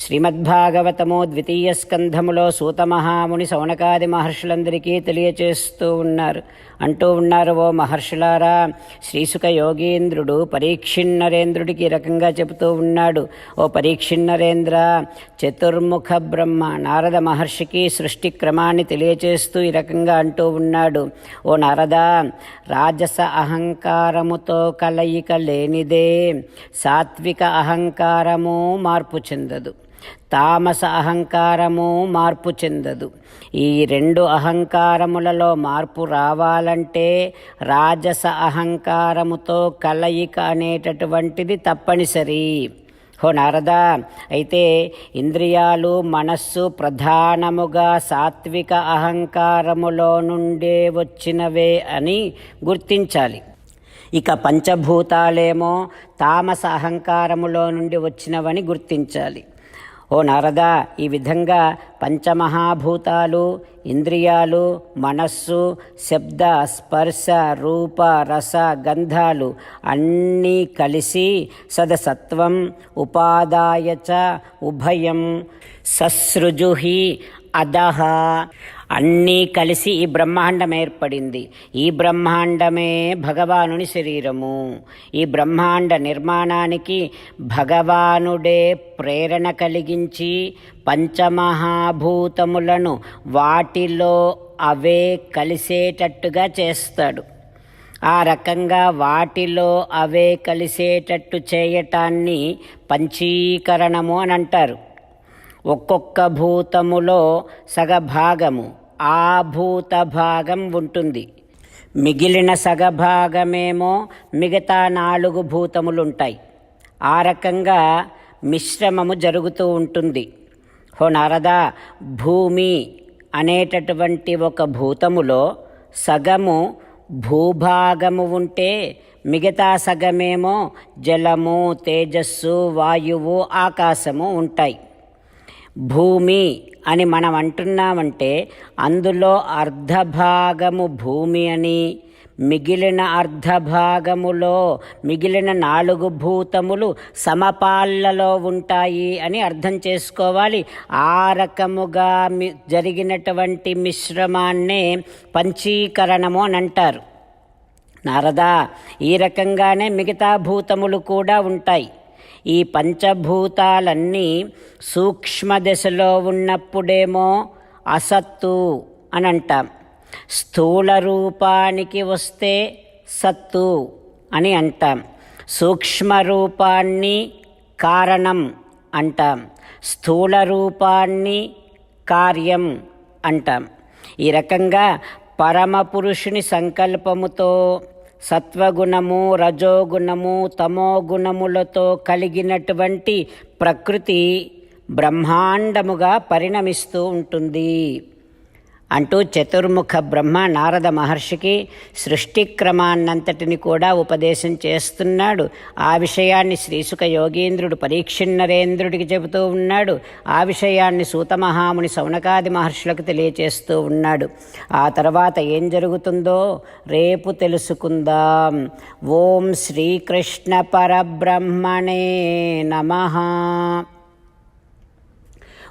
శ్రీమద్భాగవతము ద్వితీయ స్కంధములో సూతమహాముని సౌనకాది మహర్షులందరికీ తెలియచేస్తూ ఉన్నారు. అంటూ ఉన్నారు ఓ మహర్షులారా శ్రీసుక యోగీంద్రుడు పరీక్షిన్నరేంద్రుడికి ఈ రకంగా చెబుతూ ఉన్నాడు. ఓ పరీక్షిన్నరేంద్ర చతుర్ముఖ బ్రహ్మ నారద మహర్షికి సృష్టి క్రమాన్ని తెలియచేస్తూ ఈ రకంగా అంటూ ఉన్నాడు. ఓ నారద రాజస అహంకారముతో కలయిక లేనిదే సాత్విక అహంకారము మార్పు చెందదు. తామస అహంకారము మార్పు చెందదు. ఈ రెండు అహంకారములలో మార్పు రావాలంటే రాజస అహంకారముతో కలయిక అనేటటువంటిది తప్పనిసరి. హో నారదా అయితే ఇంద్రియాలు మనస్సు ప్రధానముగా సాత్విక అహంకారములో నుండే వచ్చినవే అని గుర్తించాలి. ఇక పంచభూతాలేమో తామస అహంకారములో నుండి వచ్చినవని గుర్తించాలి. ఓ నారద ఈ విధంగా పంచమహాభూతాలు ఇంద్రియాలు మనస్సు శబ్ద స్పర్శ రూప రస గంధాలు అన్నీ కలిసి సదసత్వం ఉపాదాయ చ ఉభయం ససృజుహి అదహ. అన్నీ కలిసి ఈ బ్రహ్మాండం ఏర్పడింది. ఈ బ్రహ్మాండమే భగవానుని శరీరము. ఈ బ్రహ్మాండ నిర్మాణానికి భగవానుడే ప్రేరణ కలిగించి పంచమహాభూతములను వాటిలో అవే కలిసేటట్టుగా చేస్తాడు. ఆ రకంగా వాటిలో అవే కలిసేటట్టు చేయటాన్ని పంచీకరణము అని అంటారు. ఒక్కొక్క భూతములో సగభాగము ఆ భూత భాగం ఉంటుంది. మిగిలిన సగభాగమేమో మిగతా నాలుగు భూతములు ఉంటాయి ఆ రకంగా మిశ్రమము జరుగుతూ ఉంటుంది. హో నారదా భూమి అనేటటువంటి ఒక భూతములో సగము భూభాగము ఉంటే మిగతా సగమేమో జలము తేజస్సు వాయువు ఆకాశము ఉంటాయి. భూమి అని మనం అంటున్నామంటే అందులో అర్ధభాగము భూమి అని మిగిలిన అర్ధభాగములో మిగిలిన నాలుగు భూతములు సమపాళ్ళలో ఉంటాయి అని అర్థం చేసుకోవాలి. ఆ రకముగా మి జరిగినటువంటి మిశ్రమాన్నే పంచీకరణము అని అంటారు. నారదా ఈ రకంగానే మిగతా భూతములు కూడా ఉంటాయి. ఈ పంచభూతాలన్నీ సూక్ష్మ దశలో ఉన్నప్పుడేమో అసత్తు అని అంటాం స్థూల రూపానికి వస్తే సత్తు అని అంటాం. సూక్ష్మ రూపాన్ని కారణం అంటాం. స్థూల రూపాన్ని కార్యం అంటాం. ఈ రకంగా పరమపురుషుని సంకల్పముతో సత్వగుణము రజోగుణము తమోగుణములతో కలిగినటువంటి ప్రకృతి బ్రహ్మాండముగా పరిణమిస్తూ ఉంటుంది. అంటూ చతుర్ముఖ బ్రహ్మ నారద మహర్షికి సృష్టి క్రమాన్నంతటిని కూడా ఉపదేశం చేస్తున్నాడు. ఆ విషయాన్ని శ్రీసుక యోగీంద్రుడు పరీక్షిన్నరేంద్రుడికి చెబుతూ ఉన్నాడు. ఆ విషయాన్ని సూతమహాముని సౌనకాది మహర్షులకు తెలియచేస్తూ ఉన్నాడు. ఆ తర్వాత ఏం జరుగుతుందో రేపు తెలుసుకుందాం. ఓం శ్రీకృష్ణ పరబ్రహ్మణే నమ.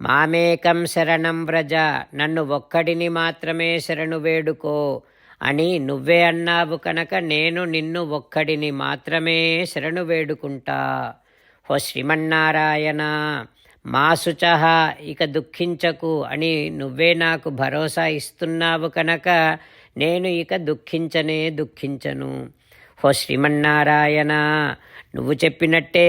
మామేకం శరణం వ్రజ నన్ను ఒక్కడిని మాత్రమే శరణు వేడుకో. అని నువ్వే అన్నావు కనుక నేను నిన్ను ఒక్కడిని మాత్రమే శరణు వేడుకుంటా. ఓ శ్రీమన్నారాయణ మా శుచహ ఇక దుఃఖించకు అని నువ్వే నాకు భరోసా ఇస్తున్నావు కనుక నేను ఇక దుఃఖించనే దుఃఖించను. ఓ శ్రీమన్నారాయణ నువ్వు చెప్పినట్టే